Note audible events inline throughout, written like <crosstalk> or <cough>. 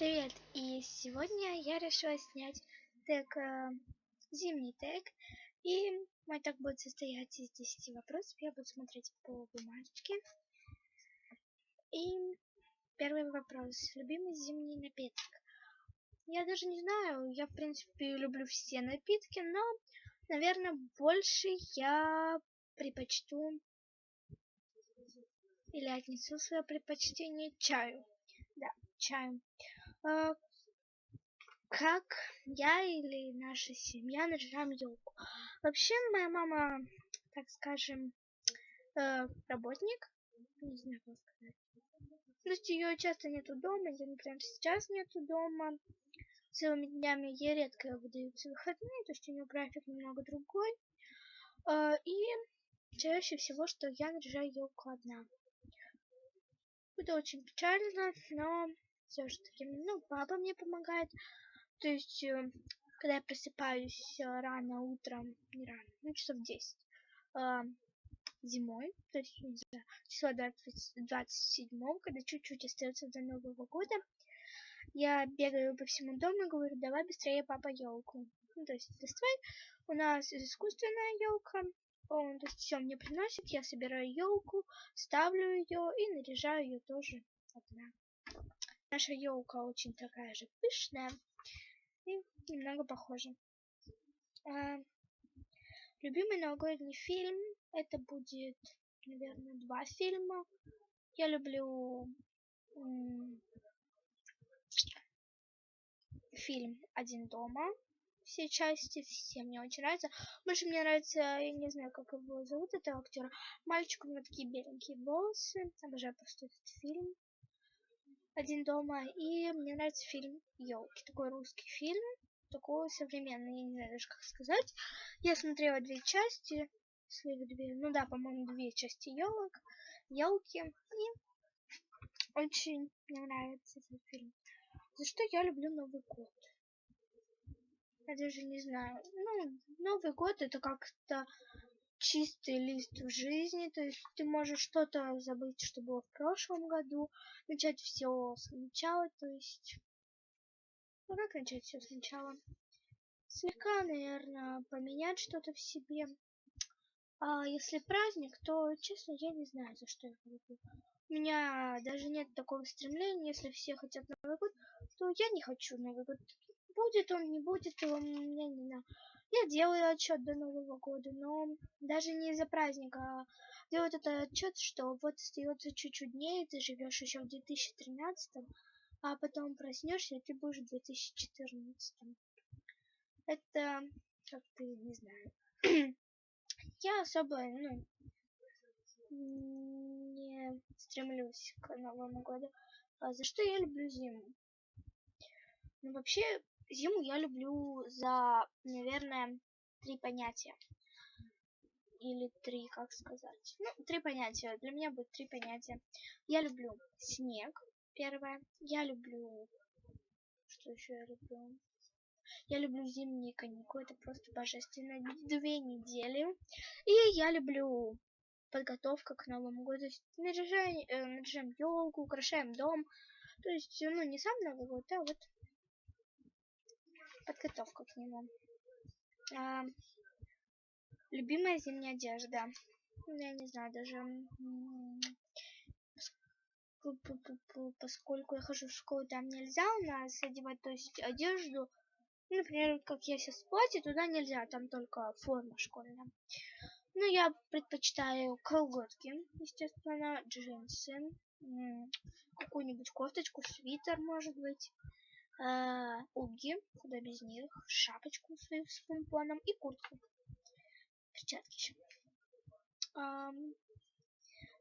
Привет! И сегодня я решила снять тег, э, зимний тег. И мой тег будет состоять из 10 вопросов. Я буду смотреть по бумажечке. И первый вопрос. Любимый зимний напиток? Я даже не знаю, я в принципе люблю все напитки, но, наверное, больше я предпочту или отнесу свое предпочтение чаю. Да, чаю. А, как я или наша семья наряжаем елку. Вообще, моя мама, так скажем, э, работник. Не знаю, как сказать. То есть ее часто нету дома, я, например, сейчас нету дома. Целыми днями ей редко выдаются выходные, то есть у нее график немного другой. Э, и чаще всего, что я наряжаю елку одна. Это очень печально, но все же таки, ну, папа мне помогает. То есть, э, когда я просыпаюсь э, рано утром, не рано, ну, часов 10, э, зимой, то есть, знаю, числа 20, 27, когда чуть-чуть остается до Нового года, я бегаю по всему дому и говорю, давай быстрее, папа, елку. Ну, то есть, доставай. У нас искусственная елка, он, то есть, все мне приносит, я собираю елку, ставлю ее и наряжаю ее тоже одна. Наша елка очень такая же пышная и немного похожа. А, любимый новогодний фильм это будет, наверное, два фильма. Я люблю фильм «Один дома». Все части, все мне очень нравятся. Больше мне нравится, я не знаю, как его зовут, этого актера. Мальчик, у него такие беленькие волосы. Обожаю просто этот фильм один дома. И мне нравится фильм Елки. Такой русский фильм. Такой современный, я не знаю даже как сказать. Я смотрела две части. Если две, ну да, по-моему, две части елок. Елки. И очень мне нравится этот фильм. За что я люблю Новый год? Я даже не знаю. Ну, Новый год это как-то чистый лист в жизни, то есть ты можешь что-то забыть, что было в прошлом году, начать все сначала, то есть... Ну как начать все сначала? Слегка, наверное, поменять что-то в себе. А если праздник, то, честно, я не знаю, за что я люблю. У меня даже нет такого стремления, если все хотят Новый год, то я не хочу Новый год. Будет он, не будет, он, я не знаю. Я делаю отчет до Нового года, но даже не из-за праздника, а делаю этот отчет, что вот остается чуть-чуть дней, ты живешь еще в 2013, а потом проснешься, и ты будешь в 2014. Это как ты, не знаю. <clears throat> Я особо, ну, не стремлюсь к Новому году. А за что я люблю зиму? Ну, вообще, зиму я люблю за, наверное, три понятия. Или три, как сказать. Ну, три понятия. Для меня будет три понятия. Я люблю снег, первое. Я люблю... Что еще я люблю? Я люблю зимние каникулы, это просто божественно. Две недели. И я люблю подготовка к Новому году. То есть наряжаем, э, наряжаем елку, украшаем дом. То есть, ну, не сам Новый год, а вот подготовка к нему. А, любимая зимняя одежда. Ну, я не знаю, даже поскольку я хожу в школу, там нельзя у нас одевать, то есть одежду, например, как я сейчас в платье, туда нельзя, там только форма школьная. Ну, я предпочитаю колготки, естественно, джинсы, какую-нибудь кофточку, свитер, может быть э, уги, куда без них, шапочку свою с помпоном и куртку. Перчатки еще.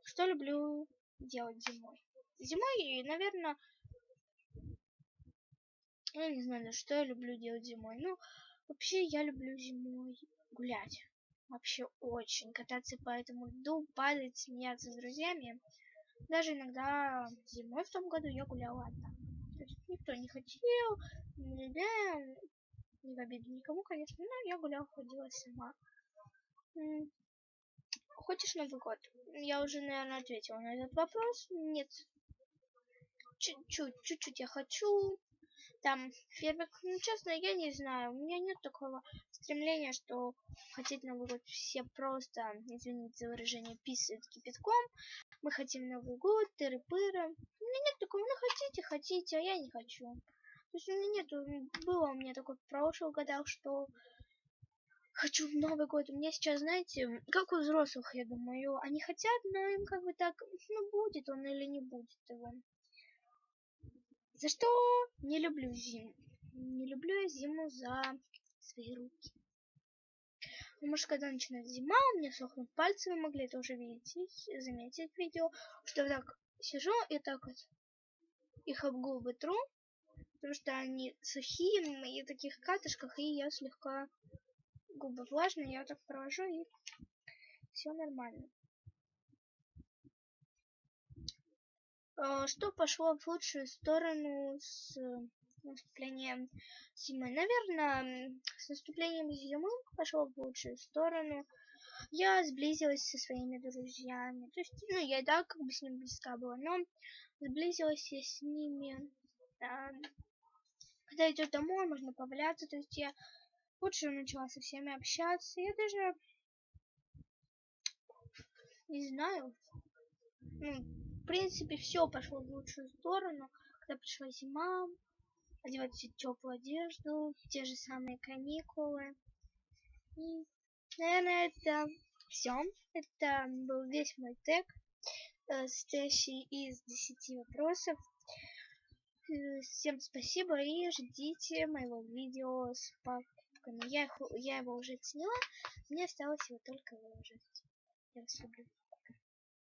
Что люблю делать зимой? Зимой, наверное, я не знаю, что я люблю делать зимой. Ну, вообще, я люблю зимой гулять. Вообще очень. Кататься по этому льду, падать, смеяться с друзьями. Даже иногда зимой в том году я гуляла одна никто не хотел, не в обиду никому, конечно, но я гуляла, ходила сама. Хочешь Новый год? Я уже, наверное, ответила на этот вопрос. Нет. чуть-чуть, чуть-чуть я хочу. Там фейерверк, ну честно, я не знаю. У меня нет такого стремления, что хотеть Новый год все просто, извините за выражение, писают кипятком. Мы хотим Новый год, тыры-пыры. У меня нет такого, ну хотите, хотите, а я не хочу. То есть у меня нету, было у меня такое в прошлых годах, что хочу в Новый год. У меня сейчас, знаете, как у взрослых, я думаю, они хотят, но им как бы так, ну будет он или не будет его. За что не люблю зиму? Не люблю я зиму за свои руки. Что когда начинает зима, у меня сохнут пальцы, вы могли это уже видеть, заметить видео, что я так сижу и так вот их об губы тру, потому что они сухие, в моих таких катышках, и я слегка губы влажные, я так провожу, и все нормально. А, что пошло в лучшую сторону с наступлением зимы? Наверное, с наступлением зимы пошло в лучшую сторону. Я сблизилась со своими друзьями. То есть, ну, я так как бы с ними близка была, но сблизилась я с ними. А, когда идет домой, можно поваляться. То есть я лучше начала со всеми общаться. Я даже не знаю. Ну, принципе, все пошло в лучшую сторону. Когда пришла зима, одевать теплую одежду, те же самые каникулы. И, наверное, это все. Это был весь мой тег, э, состоящий из 10 вопросов. Э, всем спасибо и ждите моего видео с покупками. Я, я его уже оценила, мне осталось его только выложить. Я вас люблю.